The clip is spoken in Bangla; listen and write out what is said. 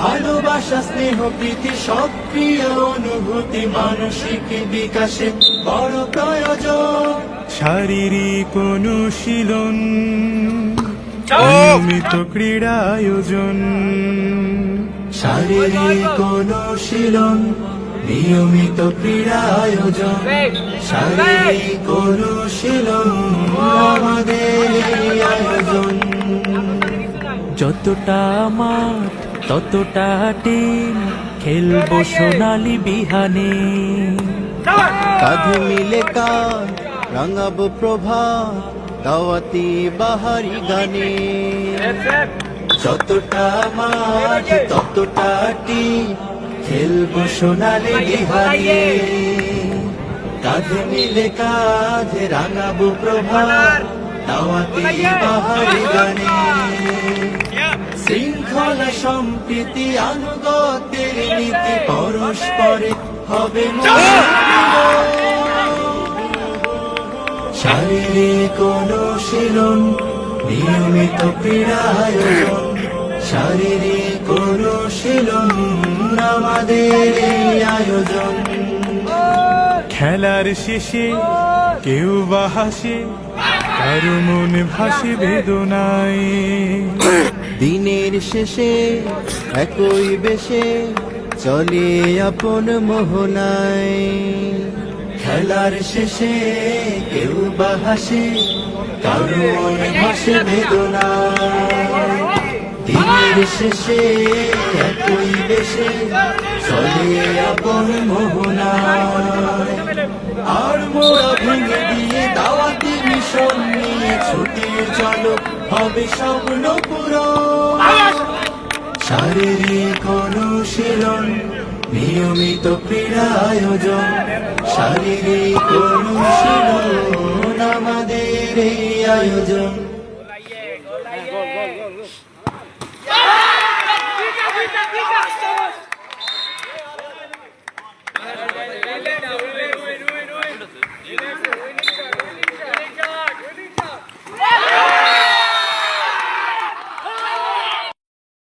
ভালোবাসা স্নেহ প্রীতি সক্রিয় অনুভূতি মানসিক বিকাশে বড় প্রয়োজন। শারীরিক অনুশীলন নিয়মিত ক্রীড়া আয়োজন শারীরিক অনুশীলন নিয়মিত ক্রীড়া আয়োজন শারীরিক অনুশীলন আমাদের আয়োজন। যতটা মাঠ ততটা টিম খেলব সোনালি বিহানে। কাঁধে মিলে কান রাঙাবো প্রভাত দাওয়াতি বাহারি গানে। যতটা মাঠ ততটা টিম খেলব সোনালি বিহানে। কাঁধে মিলে কাঁধে রাঙাবো প্রভাত দাওয়াতি বাহারি গানে। শৃঙ্খলা সম্প্রীতি, আনুগত্যের নীতি, পরস্পরে হবে শারীরিক অনুশীলন, নিয়মিত ক্রীড়া আয়োজন। শারীরিক অনুশীলন, আমাদের আয়োজন। খেলার শেষে কেউ বা হাসে, কারও মনে ভাসে বেদনায়। দিনের শেষে একই বেশে চলে আপন মোহনায়। খেলার শেষে কেউ বা হাসে ভাসে বেদনায়। দিনের শেষে একই বেশে চলে আপন মোহনায়। আর মোড়া ভেঙে নিয়ে ছুটে চলো হবে স্বপ্ন পুরো শারীরিক অনুশীলন নিয়মিত ক্রীড়া আয়োজন শারীরিক অনুশীলন আমাদের এই আয়োজন।